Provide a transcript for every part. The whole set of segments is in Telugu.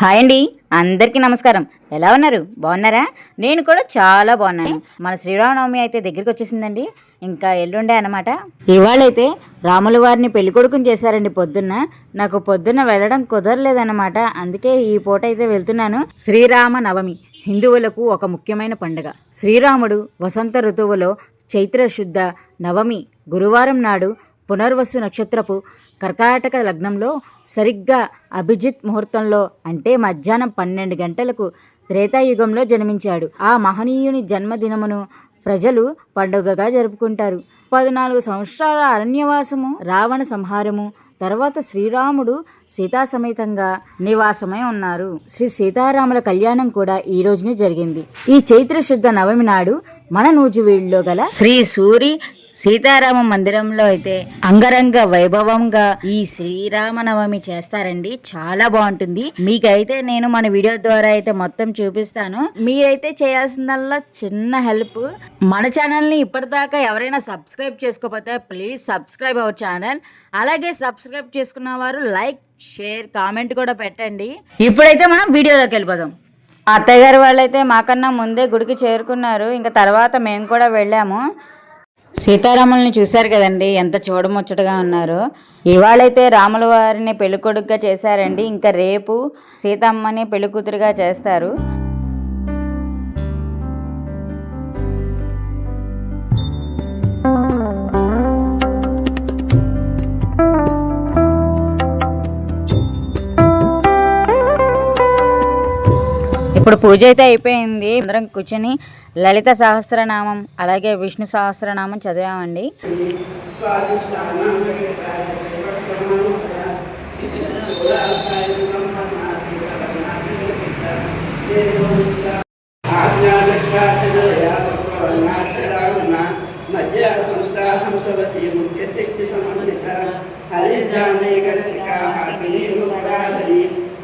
హాయ్ అండి అందరికీ నమస్కారం. ఎలా ఉన్నారు? బాగున్నారా? నేను కూడా చాలా బాగున్నాను. మన శ్రీరామనవమి అయితే దగ్గరికి వచ్చేసిందండి. ఇంకా ఎల్లుండే అనమాట ఇవాళైతే రాముల వారిని పెళ్ళికొడుకుని చేశారండి పొద్దున్న. నాకు పొద్దున్న వెళ్ళడం కుదరలేదన్నమాట. అందుకే ఈ పూట అయితే వెళ్తున్నాను. శ్రీరామ నవమి హిందువులకు ఒక ముఖ్యమైన పండుగ. శ్రీరాముడు వసంత ఋతువులో చైత్ర శుద్ధ నవమి గురువారం నాడు పునర్వసు నక్షత్రపు కర్కాటక లగ్నంలో సరిగ్గా అభిజిత్ ముహూర్తంలో అంటే మధ్యాహ్నం పన్నెండు గంటలకు త్రేతాయుగంలో జన్మించాడు. ఆ మహనీయుని జన్మదినమును ప్రజలు పండుగగా జరుపుకుంటారు. పద్నాలుగు సంవత్సరాల అరణ్యవాసము రావణ సంహారము తర్వాత శ్రీరాముడు సీతా సమేతంగా నివాసమై ఉన్నారు. శ్రీ సీతారాముల కళ్యాణం కూడా ఈ రోజునే జరిగింది. ఈ చైత్ర శుద్ధ నవమి నాడు మన నూజువీడులో గల శ్రీ సూరి సీతారామ మందిరంలో అయితే అంగరంగ వైభవంగా ఈ శ్రీరామనవమి చేస్తారండి. చాలా బాగుంటుంది. మీకైతే నేను మన వీడియో ద్వారా అయితే మొత్తం చూపిస్తాను. మీరైతే చేయాల్సిందల్లా చిన్న హెల్ప్. మన ఛానల్ని ఇప్పటిదాకా ఎవరైనా సబ్స్క్రైబ్ చేసుకోకపోతే ప్లీజ్ సబ్స్క్రైబ్ అవర్ ఛానల్. అలాగే సబ్స్క్రైబ్ చేసుకున్న వారు లైక్ షేర్ కామెంట్ కూడా పెట్టండి. ఇప్పుడైతే మనం వీడియోలోకి వెళ్ళిపోదాం. అత్తయ్య గారు వాళ్ళైతే మాకన్నా ముందే గుడికి చేరుకున్నారు. ఇంకా తర్వాత మేము కూడా వెళ్ళాము. సీతారాముల్ని చూశారు కదండి. ఎంత చూడముచ్చటగా ఉన్నారో. ఇవాళైతే రాముల వారిని పెళ్ళికొడుకుగా చేశారండి. ఇంకా రేపు సీతమ్మని పెళ్ళికూతురుగా చేస్తారు. ఇప్పుడు పూజ అయితే అయిపోయింది. అందరం కూర్చొని లలిత సహస్రనామం అలాగే విష్ణు సహస్రనామం చదివామండి. మధ్య సంస్థా హంసవతి ముఖ్య శక్తి సమన్విత హరిద్రానేకరసికాహాకిని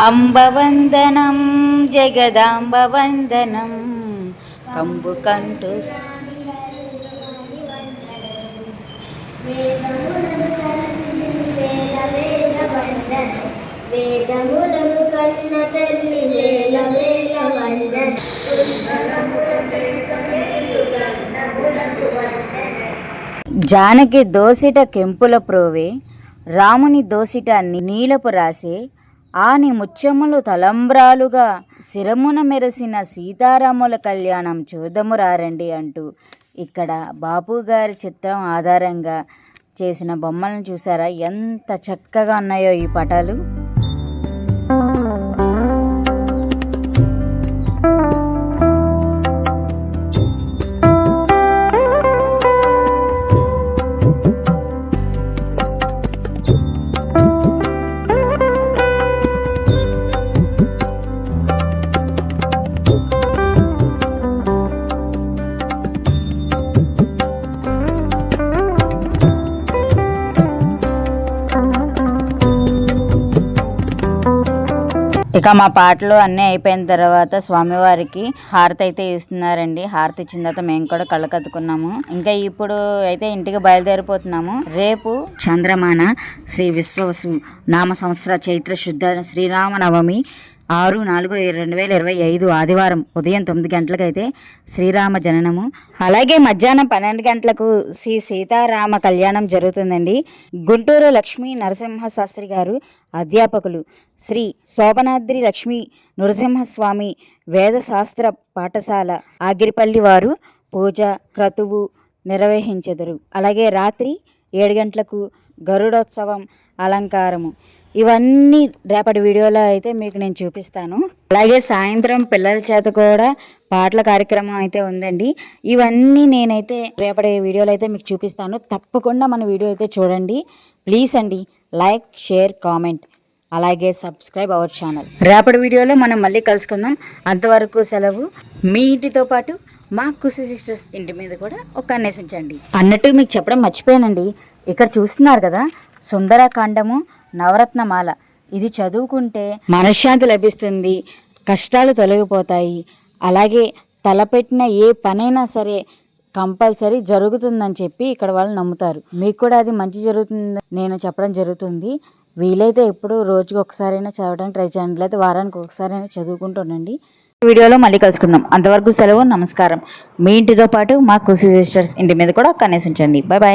అంబవందనం జగదాంబవందనం. కంబు కంటూ వేదములను కన్న తల్లి వేల వేల వందన జానకి దోసిట కెంపుల ప్రోవే రాముని దోసిట నీలపు రాసే ఆని ముత్యములు తలంబ్రాలుగా శిరమున మెరసిన సీతారాముల కళ్యాణం చూదము రారండి అంటూ ఇక్కడ బాపు గారి చిత్రం ఆధారంగా చేసిన బొమ్మలను చూసారా? ఎంత చక్కగా ఉన్నాయో ఈ పటాలు. ఇక మా పాటలు అన్నీ అయిపోయిన తర్వాత స్వామివారికి హారతి అయితే ఇస్తున్నారండి. హారతి ఇచ్చిన తర్వాత మేము కూడా కళ్ళు కత్తుకున్నాము ఇంకా ఇప్పుడు అయితే ఇంటికి బయలుదేరిపోతున్నాము. రేపు చంద్రమాన శ్రీ విశ్వ నామ సంవత్సర చైత్ర శుద్ధ శ్రీరామనవమి ఆరు నాలుగు రెండు వేల ఇరవై ఐదు ఆదివారం ఉదయం తొమ్మిది గంటలకైతే శ్రీరామ జననము. అలాగే మధ్యాహ్నం పన్నెండు గంటలకు శ్రీ సీతారామ కళ్యాణం జరుగుతుందండి. గుంటూరు లక్ష్మీ నరసింహ శాస్త్రి గారు అధ్యాపకులు శ్రీ శోభనాద్రి లక్ష్మీ నరసింహస్వామి వేదశాస్త్ర పాఠశాల ఆగిరిపల్లి వారు పూజ క్రతువు నిర్వహించెదరు. అలాగే రాత్రి ఏడు గంటలకు గరుడోత్సవం అలంకారము. ఇవన్నీ రేపటి వీడియోలో అయితే మీకు నేను చూపిస్తాను. అలాగే సాయంత్రం పిల్లల చేత కూడా పాటల కార్యక్రమం అయితే ఉందండి. ఇవన్నీ నేనైతే రేపటి వీడియోలో అయితే మీకు చూపిస్తాను. తప్పకుండా మన వీడియో అయితే చూడండి. ప్లీజ్ అండి లైక్ షేర్ కామెంట్. అలాగే సబ్స్క్రైబ్ అవర్ ఛానల్. రేపటి వీడియోలో మనం మళ్ళీ కలుసుకుందాం. అంతవరకు సెలవు. మీ ఇంటితో పాటు మా కుసి సిస్టర్స్ ఇంటి మీద కూడా ఒక అన్నేసించండి అన్నట్టు మీకు చెప్పడం మర్చిపోయానండి. ఇక్కడ చూస్తున్నారు కదా సుందరకాండము నవరత్నమాల. ఇది చదువుకుంటే మనశ్శాంతి లభిస్తుంది కష్టాలు తొలగిపోతాయి. అలాగే తలపెట్టిన ఏ పనైనా సరే కంపల్సరీ జరుగుతుందని చెప్పి ఇక్కడ వాళ్ళు నమ్ముతారు. మీకు కూడా అది మంచి జరుగుతుంది నేను చెప్పడం జరుగుతుంది. వీలైతే ఎప్పుడు రోజుకి ఒకసారైనా చదవడానికి ట్రై చేయండి లేకపోతే వారానికి ఒకసారైనా చదువుకుంటూ ఉండండి. వీడియోలో మళ్ళీ కలుసుకుందాం. అంతవరకు సెలవు నమస్కారం. మీ ఇంటితో పాటు మా కుసి సిస్టర్స్ ఇంటి మీద కూడా కనేసించండి బాయ్ బాయ్